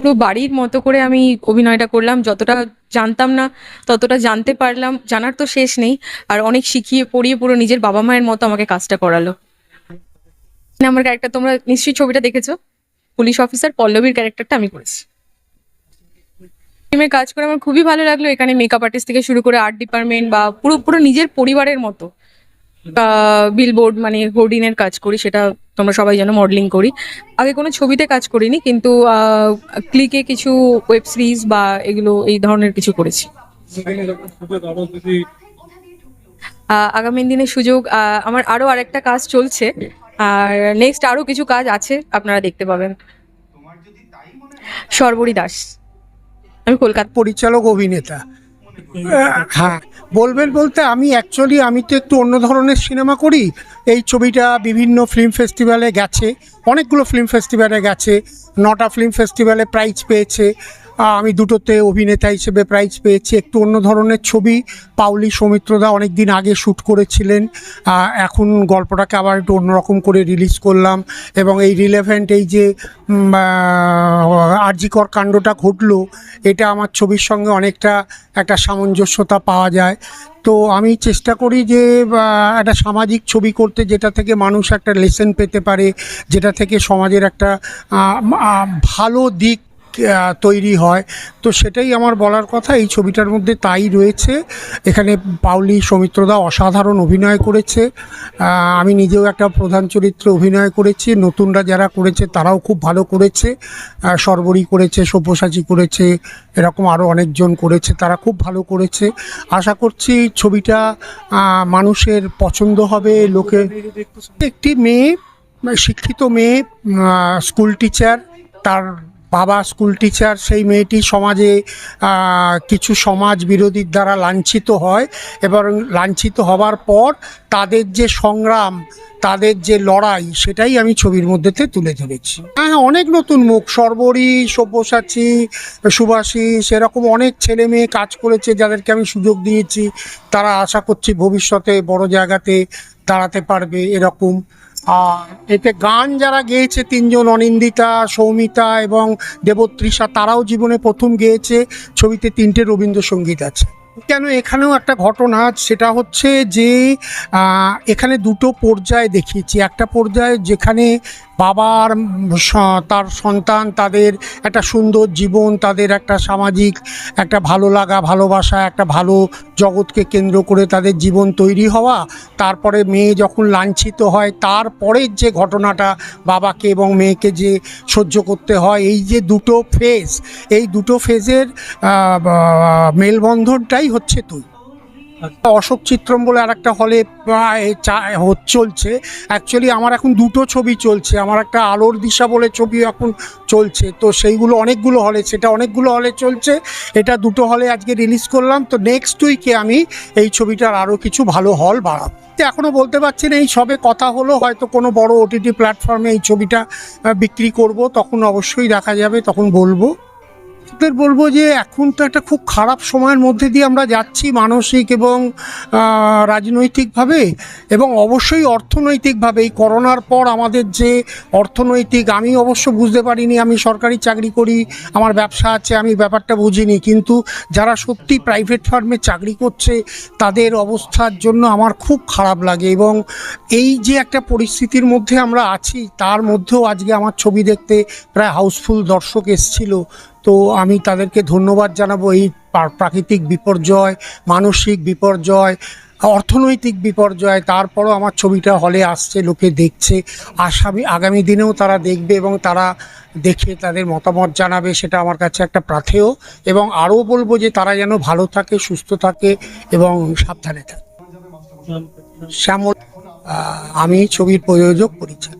পুরো বাড়ির মতো করে আমি অভিনয়টা করলাম। যতটা জানতাম না, ততটা জানতে পারলাম, জানার তো শেষ নেই। আর অনেক শিখিয়ে পড়িয়ে পুরো নিজের বাবা মায়ের মতো আমাকে কাজটা করালো। আমার ক্যারেক্টার তোমরা নিশ্চয়ই ছবিটা দেখেছ। পুলিশ অফিসার পল্লবীর ক্যারেক্টারটা আমি করেছি। কাজ করে আমার খুবই ভালো লাগল। এখানে মেকআপ আর্টিস্ট থেকে শুরু করে আর্ট ডিপার্টমেন্ট বা পুরো পুরো নিজের পরিবারের মতো বিলবোর্ড মানে হোর্ডিং এর কাজ করি, সেটা তোমরা সবাই যেন মডেলিং করি। আগে কোনো ছবিতে কাজ করিনি, কিন্তু ক্লিকে কিছু ওয়েব সিরিজ বা এগুলো, এই ধরনের কিছু করেছি। আগামী দিনে সুযোগ আমার আরও আরেকটা কাজ চলছে। আর নেক্সট আরও কিছু কাজ আছে, আপনারা দেখতে পাবেন। সর্বরী দাস। আমি কলকাতা পরিচালক, অভিনেতা। হ্যাঁ। বলবেন বলতে আমি অ্যাকচুয়ালি আমি তো একটু অন্য ধরনের সিনেমা করি। এই ছবিটা বিভিন্ন ফিল্ম ফেস্টিভ্যালে গেছে, অনেকগুলো ফিল্ম ফেস্টিভ্যালে গেছে, নটা ফিল্ম ফেস্টিভ্যালে প্রাইজ পেয়েছে। আমি দুটোতে অভিনেতা হিসেবে প্রাইজ পেয়েছি। একটু অন্য ধরনের ছবি পাউলি সৌমিত্রদা অনেক দিন আগে শ্যুট করেছিলেন। এখন গল্পটাকে আবার একটু অন্যরকম করে রিলিজ করলাম এবং এই রিলেভেন্ট এই যে আহ, কাণ্ডটা ঘটলো এটা আমার ছবির সঙ্গে অনেকটা একটা সামঞ্জস্যতা পাওয়া যায়। তো আমি চেষ্টা করি যে একটা সামাজিক ছবি করতে যেটা থেকে মানুষ একটা লেসন পেতে পারে যেটা থেকে সমাজের একটা ভালো দিক তৈরি হয়। তো সেটাই আমার বলার কথা। এই ছবিটার মধ্যে তাই রয়েছে। এখানে পাউলি সৌমিত্রদা অসাধারণ অভিনয় করেছে। আমি নিজেও একটা প্রধান চরিত্রে অভিনয় করেছি। নতুনরা যারা করেছে, তারাও খুব ভালো করেছে। সর্বরী করেছে, সব্যসাচী করেছে, এরকম আরও অনেকজন করেছে, তারা খুব ভালো করেছে। আশা করছি ছবিটা মানুষের পছন্দ হবে, লোকে একটি মেয়ে, শিক্ষিত মেয়ে স্কুল টিচার, তার বাবা স্কুল টিচার সেই মেয়েটি সমাজে কিছু সমাজ বিরোধীর দ্বারা লাঞ্ছিত হয় এবং লাঞ্ছিত হবার পর তাদের যে সংগ্রাম, তাদের যে লড়াই সেটাই আমি ছবির মধ্যেতে তুলে ধরেছি। হ্যাঁ অনেক নতুন মুখ, সর্বরী, সব্যসাচী, সুভাষী, সেরকম অনেক ছেলে মেয়ে কাজ করেছে যাদেরকে আমি সুযোগ দিয়েছি। তারা আশা করছি ভবিষ্যতে বড় জায়গাতে দাঁড়াতে পারবে এরকম। আর এতে গান যারা গেয়েছে তিনজন, অনিন্দিতা, সৌমিতা এবং দেবত্রিষা তারাও জীবনে প্রথম গেয়েছে। ছবিতে তিনটে রবীন্দ্রসঙ্গীত আছে। কেন এখানেও একটা ঘটনা সেটা হচ্ছে যে এখানে দুটো পর্যায় দেখিয়েছি। একটা পর্যায়ে যেখানে বাবার তার সন্তান, তাদের একটা সুন্দর জীবন, তাদের একটা সামাজিক, একটা ভালো লাগা, ভালোবাসা, একটা ভালো জগৎকে কেন্দ্র করে তাদের জীবন তৈরি হওয়া। তারপরে মেয়ে যখন লাঞ্ছিত হয় তারপরের যে ঘটনাটা বাবাকে এবং মেয়েকে যে সহ্য করতে হয়, এই যে দুটো ফেজ এই দুটো ফেজের মেলবন্ধনটাই হচ্ছে তুই। অশোক চিত্রম বলে আর একটা হলে প্রায় চলছে। অ্যাকচুয়ালি আমার এখন দুটো ছবি চলছে। আমার একটা আলোর দিশা বলে ছবি এখন চলছে। তো সেইগুলো অনেকগুলো হলে, সেটা অনেকগুলো হলে চলছে। এটা দুটো হলে আজকে রিলিজ করলাম। তো নেক্সট উইকে আমি এই ছবিটার আরও কিছু ভালো হল বাড়াবো। এখনও বলতে পারছি না এই সবে কথা হলো। হয়তো কোনো বড় ওটিটি প্ল্যাটফর্মে এই ছবিটা বিক্রি করব। তখন অবশ্যই দেখা যাবে, তখন বলব। ওদের বলব যে এখন তো একটা খুব খারাপ সময়ের মধ্যে দিয়ে আমরা যাচ্ছি মানসিক এবং রাজনৈতিকভাবে এবং অবশ্যই অর্থনৈতিকভাবে। এই করোনার পর আমাদের যে অর্থনৈতিক, আমি অবশ্য বুঝতে পারিনি, আমি সরকারি চাকরি করি, আমার ব্যবসা আছে, আমি ব্যাপারটা বুঝিনি। কিন্তু যারা সত্যি প্রাইভেট ফার্মে চাকরি করছে, তাদের অবস্থার জন্য আমার খুব খারাপ লাগে এবং এই যে একটা পরিস্থিতির মধ্যে আমরা আছি, তার মধ্যেও আজকে আমার ছবি দেখতে প্রায় হাউসফুল দর্শক এসছিল। তো আমি তাদেরকে ধন্যবাদ জানাব এই প্রাকৃতিক বিপর্যয়, মানসিক বিপর্যয়, অর্থনৈতিক বিপর্যয়, তারপরও আমার ছবিটা হলে আসছে, লোকে দেখছে। আসামি, আগামী দিনেও তারা দেখবে এবং তারা দেখে তাদের মতামত জানাবে, সেটা আমার কাছে একটা প্রাথেয়। এবং আরও বলব যে তারা যেন ভালো থাকে, সুস্থ থাকে এবং সাবধানে থাকে। শ্যামল আমি ছবির প্রযোজক পরিচালক।